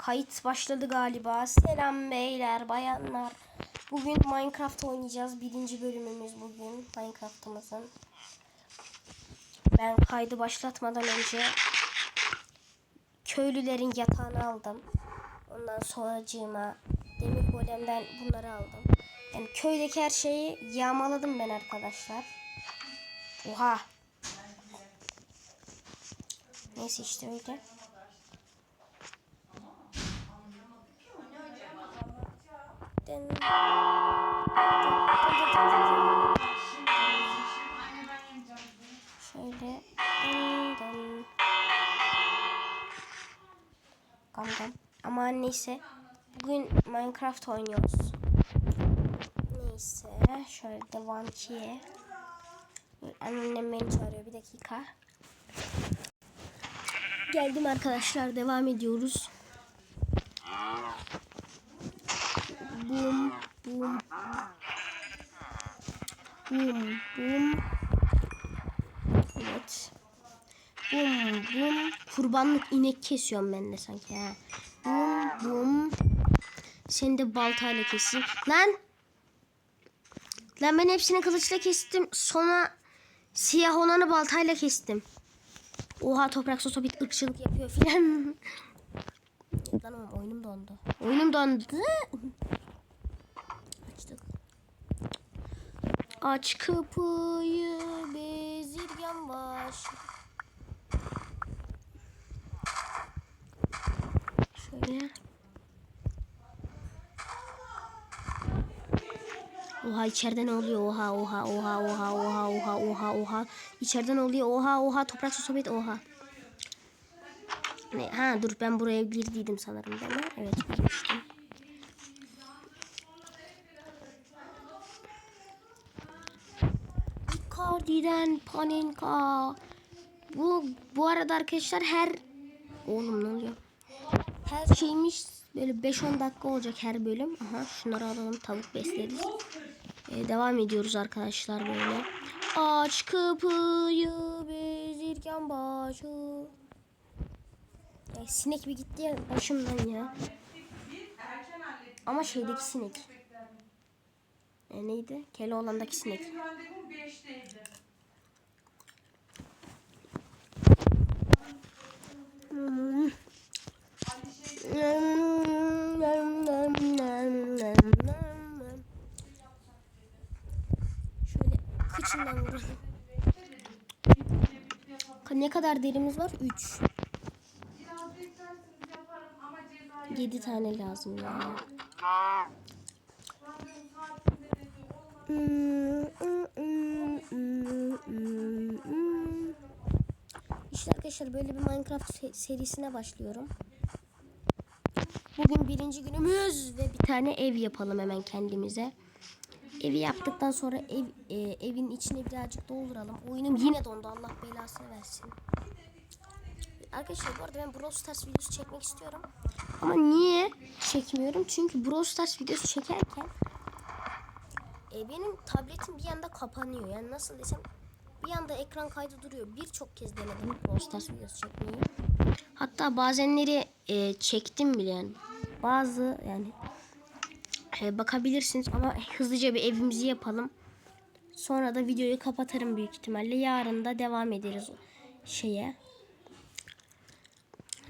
Kayıt başladı galiba. Selam beyler, bayanlar. Bugün Minecraft oynayacağız. Birinci bölümümüz bugün Minecraft'ımızın. Ben kaydı başlatmadan önce köylülerin yatağını aldım. Ondan sonracığıma demir golemden bunları aldım. Yani köydeki her şeyi yağmaladım ben arkadaşlar. Oha. Neyse işte öyle. Dın. Şöyle. Dın. Ama neyse. Bugün Minecraft oynuyoruz. Neyse. Şöyle devam ki. Annem beni çağırıyor. Bir dakika. Geldim arkadaşlar. Devam ediyoruz. Bum bum. Bum bum. Evet. Bum bum. Kurbanlık inek kesiyorum ben de sanki ha. Bum bum. Seni de baltayla keseyim. Lan. Lan ben hepsini kılıçla kestim. Sonra siyah olanı baltayla kestim. Oha toprak sosobit ırkçılık yapıyor filan. Lan oyunum dondu. Oyunum dondu. Aç kapıyı bezirgen baş. Şöyle. Oha içeride ne oluyor? Oha oha oha oha oha oha oha oha. İçeride ne oluyor? Oha oha toprak sohbet oha. Ne? Ha dur ben buraya girdiydim sanırım değil? Evet girmiştim. Icardi'den Panenka. Bu bu arada arkadaşlar her oğlum ne oluyor? Her şeymiş böyle 5-10 dakika olacak her bölüm. Aha şunları alalım tavuk besleriz. Ee, devam ediyoruz arkadaşlar böyle. Aç kapıyı bezirgen başı. Ya, sinek bir gitti ya başımdan ya. Ama şeydeki sinek. E, neydi? Keloğlan'daki sinek. Randevum 5'teydi. Hmm. Şöyle kıçından vuralım. Ne kadar derimiz var? 3. Biraz beklersiniz yaparım ama cezayı 7 tane lazım yani. İşte arkadaşlar böyle bir Minecraft se- serisine başlıyorum. Bugün birinci günümüz ve bir tane ev yapalım hemen kendimize. Evi yaptıktan sonra ev e, evin içine birazcık dolduralım. Oyunum yine dondu. Allah belasını versin. Arkadaşlar bu arada ben Brawl Stars videosu çekmek istiyorum. Ama niye çekmiyorum? Çünkü Brawl Stars videosu çekerken e, benim tabletim bir anda kapanıyor. Yani nasıl desem bir anda ekran kaydı duruyor. Birçok kez denedim Brawl videosu çekmeyi. Hatta bazenleri e, çektim bile yani. Bazı yani e, bakabilirsiniz ama hızlıca bir evimizi yapalım. Sonra da videoyu kapatırım büyük ihtimalle. Yarın da devam ederiz şeye.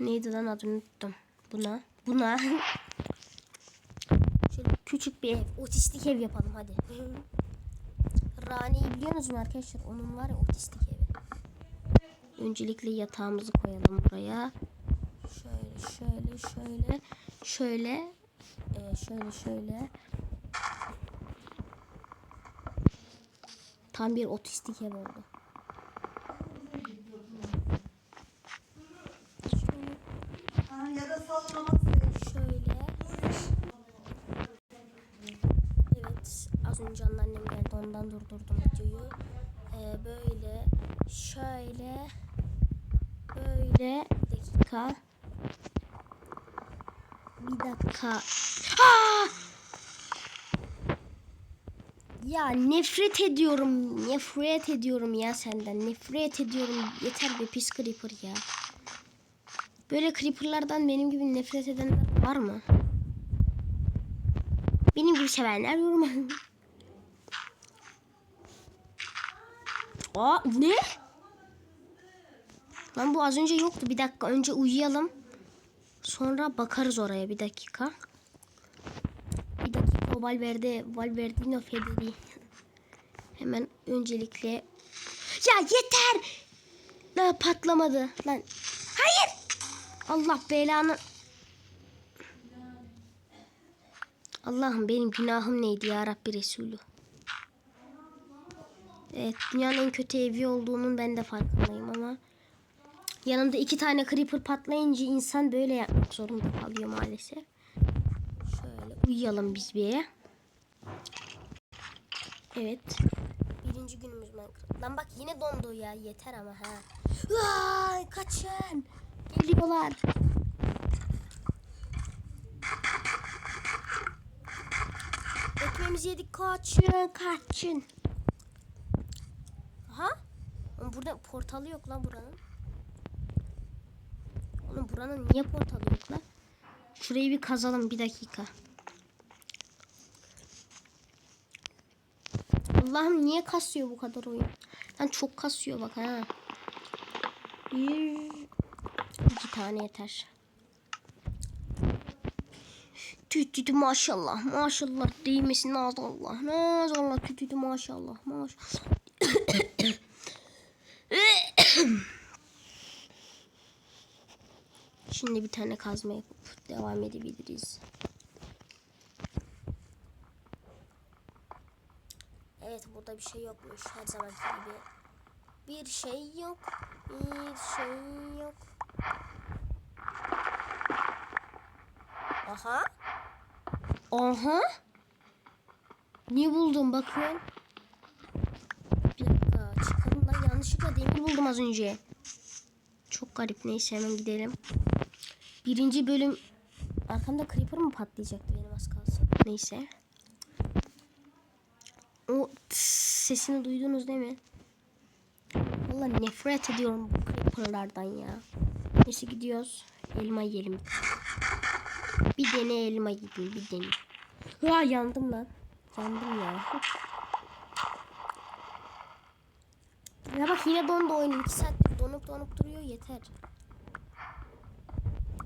Neydi lan adını unuttum. Buna. Buna. Küçük bir ev. Otistik ev yapalım hadi. Rani'yi biliyorsunuz mu arkadaşlar? Onun var ya otistik evi. Öncelikle yatağımızı koyalım buraya. Şöyle şöyle şöyle şöyle e, şöyle şöyle tam bir otistik ev oldu. Ya da sallamak sevdim. şöyle. Evet az önce anneannem geldi ondan durdurdum videoyu. Ee, böyle şöyle böyle bir dakika. Bir dakika. Aa! Ya nefret ediyorum. Nefret ediyorum ya senden. Nefret ediyorum. Yeter be pis creeper ya. Böyle creeperlardan benim gibi nefret edenler var mı? Benim gibi sevenler yoruma. Aa ne? Lan bu az önce yoktu. Bir dakika önce uyuyalım. Sonra bakarız oraya bir dakika. Bir dakika Valverde Valverdino Federi. Hemen öncelikle ya yeter. La patlamadı lan. Hayır. Allah belanı. Allah'ım benim günahım neydi ya Rabbi Resulü. Evet dünyanın en kötü evi olduğunun ben de farkındayım ama yanımda iki tane creeper patlayınca insan böyle yapmak zorunda kalıyor maalesef. Şöyle uyuyalım biz bir. Evet. Birinci günümüz Minecraft. Lan bak yine dondu ya yeter ama ha. Vay kaçın. Geliyorlar. Ekmeğimizi yedik kaçın kaçın. Oğlum burada portalı yok lan buranın. Oğlum buranın niye portalı yok lan? Şurayı bir kazalım bir dakika. Allah'ım niye kasıyor bu kadar oyun? Lan çok kasıyor bak ha. Bir, iki tane yeter. Tütütü maşallah maşallah değmesin Allah maşallah tütütü maşallah maşallah. Şimdi bir tane kazma yapıp devam edebiliriz. Evet burada bir şey yokmuş her zamanki gibi. Bir şey yok. Bir şey yok. Aha. Aha. Ne buldum bakıyorum. Demir buldum az önce. Çok garip neyse hemen gidelim. Birinci bölüm arkamda creeper mı patlayacaktı benim az kalsın. Neyse. O sesini duydunuz değil mi? Valla nefret ediyorum bu creeperlardan ya. Neyse gidiyoruz. Elma yiyelim. Bir dene elma yiyeyim bir dene. Ya yandım lan. Yandım ya. Ya bak yine dondu oyun. 2 saattir donup donup duruyor yeter.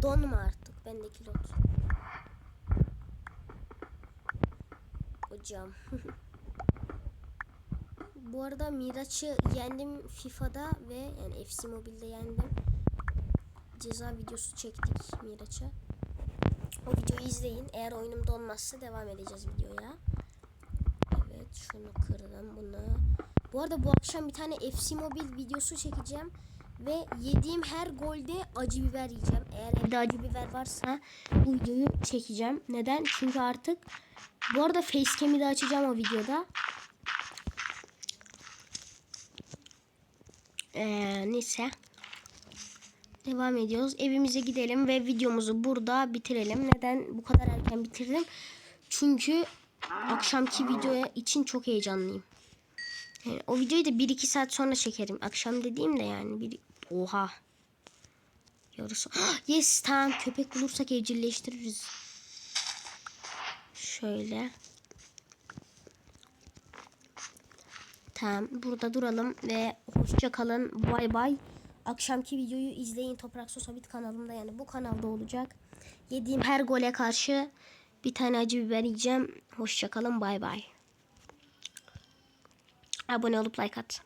Donma artık bendeki lot. Hocam. Bu arada Miraç'ı yendim FIFA'da ve yani FC Mobile'de yendim. Ceza videosu çektik Miraç'a. O videoyu izleyin. Eğer oyunum donmazsa devam edeceğiz videoya. Evet şunu kırdım bunu. Bu arada bu akşam bir tane FC Mobile videosu çekeceğim. Ve yediğim her golde acı biber yiyeceğim. Eğer evde acı biber varsa bu videoyu çekeceğim. Neden? Çünkü artık bu arada facecam'i de açacağım o videoda. Ee, neyse. Devam ediyoruz. Evimize gidelim ve videomuzu burada bitirelim. Neden bu kadar erken bitirdim? Çünkü akşamki video için çok heyecanlıyım. Yani o videoyu da 1-2 saat sonra çekerim. Akşam dediğim de yani bir oha. Yarısı. Yes tamam köpek bulursak evcilleştiririz. Şöyle. Tamam burada duralım ve hoşça kalın. Bay bay. Akşamki videoyu izleyin Toprak Sosabit kanalımda yani bu kanalda olacak. Yediğim her gole karşı bir tane acı biber yiyeceğim. Hoşça kalın. Bay bay. Abone olup like at.